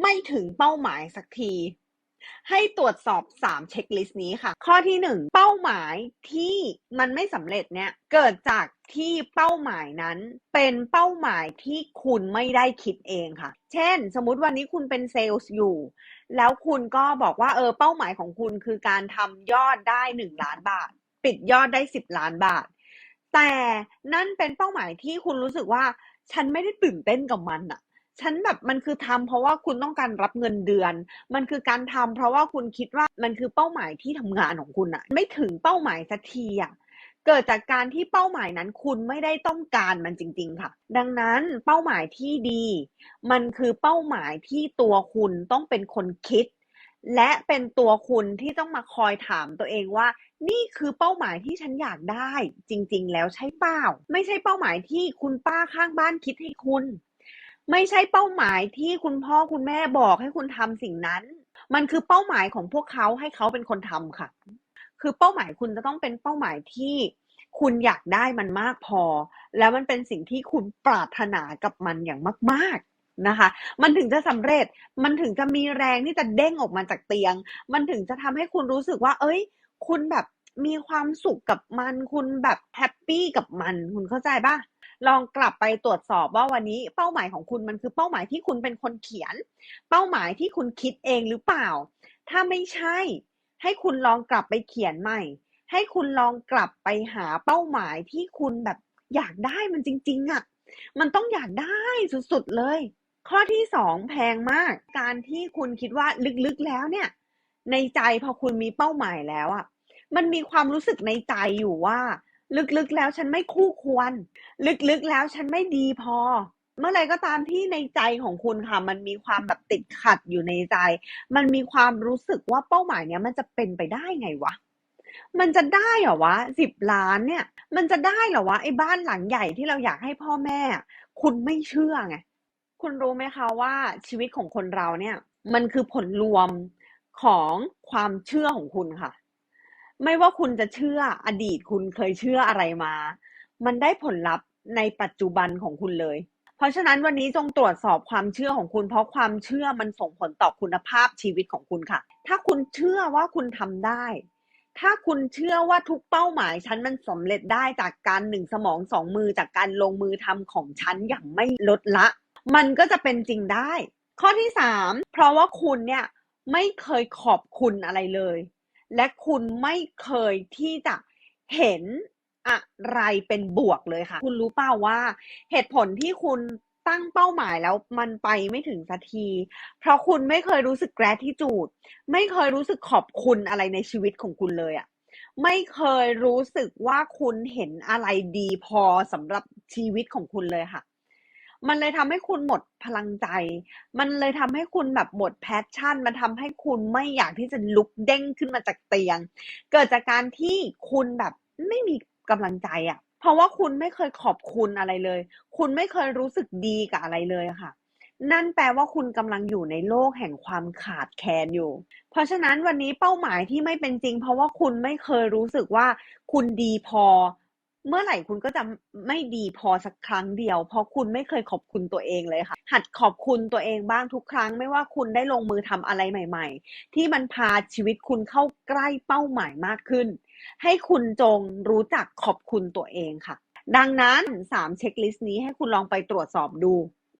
ไม่ถึงเป้าหมายสักที ให้ตรวจสอบ 3 เช็คลิสต์นี้ค่ะ ข้อที่ 1 เป้าหมายที่มันไม่สำเร็จเนี่ยเกิดจากที่เป้าหมายนั้นเป็นเป้าหมายที่คุณไม่ได้คิดเองค่ะ เช่น สมมติวันนี้คุณเป็นเซลล์อยู่ แล้วคุณก็บอกว่าเออเป้าหมายของคุณคือการทำยอดได้ 1 ล้านบาท ปิดยอดได้ 10 ล้านบาท แต่นั่นเป็นเป้าหมายที่คุณรู้สึกว่าฉันไม่ได้ตื่นเต้นกับมันอะ ฉันแบบมันคือทำเพราะว่าคุณต้องการรับเงินเดือน มันคือการทำเพราะว่าคุณคิดว่ามันคือเป้าหมายที่ทำงานของคุณอะไม่ถึงเป้าหมายสักทีอะเกิดจากการที่เป้าหมายนั้นคุณไม่ได้ต้องการมันจริง ๆ ค่ะ ดังนั้นเป้าหมายที่ดี มันคือเป้าหมายที่ตัวคุณต้องเป็นคนคิด และเป็นตัวคุณที่ต้องมาคอยถามตัวเองว่า นี่คือเป้าหมายที่ฉันอยากได้ จริง ๆ แล้วใช่เปล่า ไม่ใช่เป้าหมายที่คุณป้าข้างบ้านคิดให้คุณ ไม่ใช่เป้าหมายที่คุณพ่อคุณแม่บอกให้คุณทำสิ่งนั้น มันคือเป้าหมายของพวกเขาให้เขาเป็นคนทำค่ะ คือเป้าหมายคุณจะต้องเป็นเป้าหมายที่คุณอยากได้มันมากพอ แล้วมันเป็นสิ่งที่คุณปรารถนากับมันอย่างมาก ๆนะคะ มันถึงจะสำเร็จมันถึงจะมีแรงที่จะเด้งออกมาจากเตียง มันถึงจะทำให้คุณรู้สึกว่า เอ้ย คุณแบบมีความสุขกับมัน คุณแบบแฮปปี้กับมัน คุณเข้าใจป่ะ ลองกลับไปตรวจสอบว่าวันนี้เป้าหมายของคุณมันคือเป้าหมายที่คุณเป็นคนเขียน เป้าหมายที่คุณคิดเองหรือเปล่า ถ้าไม่ใช่ ให้คุณลองกลับไปเขียนใหม่ ให้คุณลองกลับไปหาเป้าหมายที่คุณแบบอยากได้มันจริง ๆอะ่ะ มันต้องอยากได้สุดๆเลย ข้อที่สองแพงมาก การที่คุณคิดว่าลึกๆแล้วเนี่ย ในใจพอคุณมีเป้าหมายแล้วอะ่ะ มันมีความรู้สึกในใจอยู่ว่า ลึกๆแล้วฉันไม่คู่ควร ลึกๆแล้วฉันไม่ดีพอ เมื่อไรก็ตามที่ในใจของคุณค่ะ มันมีความแบบติดขัดอยู่ในใจ มันมีความรู้สึกว่าเป้าหมายเนี้ยมันจะเป็นไปได้ไงวะมันจะได้เหรอวะสิบล้านเนี่ย มันจะได้เหรอวะไอ้บ้านหลังใหญ่ที่เราอยากให้พ่อแม่ คุณไม่เชื่อไงคุณรู้ไหมคะว่าชีวิตของคนเราเนี่ย มันคือผลรวมของความเชื่อของคุณค่ะ ไม่ว่าคุณจะเชื่ออดีตคุณเคยเชื่ออะไรมา มันได้ผลลัพธ์ในปัจจุบันของคุณเลย เพราะฉะนั้นวันนี้จงตรวจสอบความเชื่อของคุณ เพราะความเชื่อมันส่งผลต่อคุณภาพชีวิตของคุณค่ะ ถ้าคุณเชื่อว่าคุณทำได้ ถ้าคุณเชื่อว่าทุกเป้าหมายฉันมันสำเร็จได้จากการหนึ่งสมองสองมือจากการลงมือทำของฉันอย่างไม่ลดละ มันก็จะเป็นจริงได้ ข้อที่สามเพราะว่าคุณเนี่ยไม่เคยขอบคุณอะไรเลย และคุณไม่เคยที่จะเห็นอะไรเป็นบวกเลยค่ะ คุณรู้เปล่าว่า เหตุผลที่คุณตั้งเป้าหมายแล้วมันไปไม่ถึงสักที เพราะคุณไม่เคยรู้สึก gratitude ไม่เคยรู้สึกขอบคุณอะไรในชีวิตของคุณเลยอะไม่เคยรู้สึกว่าคุณเห็นอะไรดีพอสำหรับชีวิตของคุณเลยค่ะ มันเลยทำให้คุณหมดพลังใจ มันเลยทำให้คุณแบบหมดแพชชั่น มันทำให้คุณไม่อยากที่จะลุกเด้งขึ้นมาจากเตียง เกิดจากการที่คุณแบบไม่มีกำลังใจอะเพราะว่าคุณไม่เคยขอบคุณอะไรเลย คุณไม่เคยรู้สึกดีกับอะไรเลยค่ะ นั่นแปลว่าคุณกำลังอยู่ในโลกแห่งความขาดแคลนอยู่ เพราะฉะนั้นวันนี้เป้าหมายที่ไม่เป็นจริง เพราะว่าคุณไม่เคยรู้สึกว่าคุณดีพอ เมื่อไหร่คุณก็จะไม่ดีพอสักครั้งเดียว เพราะคุณไม่เคยขอบคุณตัวเองเลยค่ะ หัดขอบคุณตัวเองบ้างทุกครั้ง ไม่ว่าคุณได้ลงมือทำอะไรใหม่ ๆ ที่มันพาชีวิตคุณเข้าใกล้เป้าหมายมากขึ้น ให้คุณจงรู้จักขอบคุณตัวเองค่ะ ดังนั้น 3 เช็คลิสต์นี้ให้คุณลองไปตรวจสอบดู